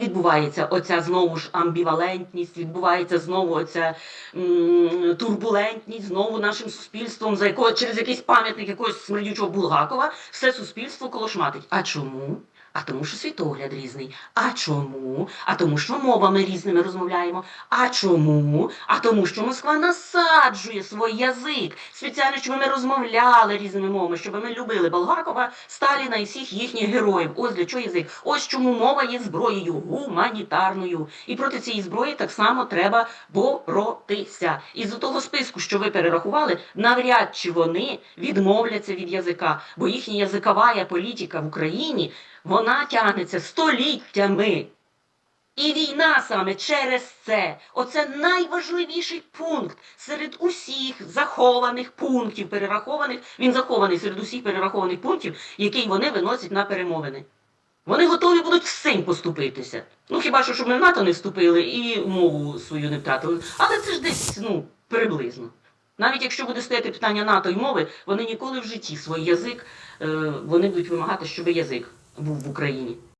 Відбувається оця знову ж амбівалентність, відбувається знову оця м, турбулентність знову нашим суспільством, за якого через якийсь пам'ятник якогось смердючого Булгакова все суспільство колошматить. А чому? А тому, що світогляд різний. А чому? А тому, що мовами різними розмовляємо. А чому? А тому, що Москва насаджує свій язик спеціально, щоб ми розмовляли різними мовами, щоб ми любили Болгакова, Сталіна і всіх їхніх героїв. Ось для чого язик. Ось чому мова є зброєю гуманітарною. І проти цієї зброї так само треба боротися. І з того списку, що ви перерахували, навряд чи вони відмовляться від язика, бо їхня язикова політика в Україні вона тягнеться століттями. І війна саме через це. Оце найважливіший пункт серед усіх захованих пунктів, перерахованих. Він захований серед усіх перерахованих пунктів, який вони виносять на перемовини. Вони готові будуть всім поступитися. Ну хіба що, щоб ми в НАТО не вступили і мову свою не втратили. Але це ж десь, ну, приблизно. Навіть якщо буде стояти питання НАТО і мови, вони ніколи в житті свій язик, е, вони будуть вимагати, щоб язик був в Україні.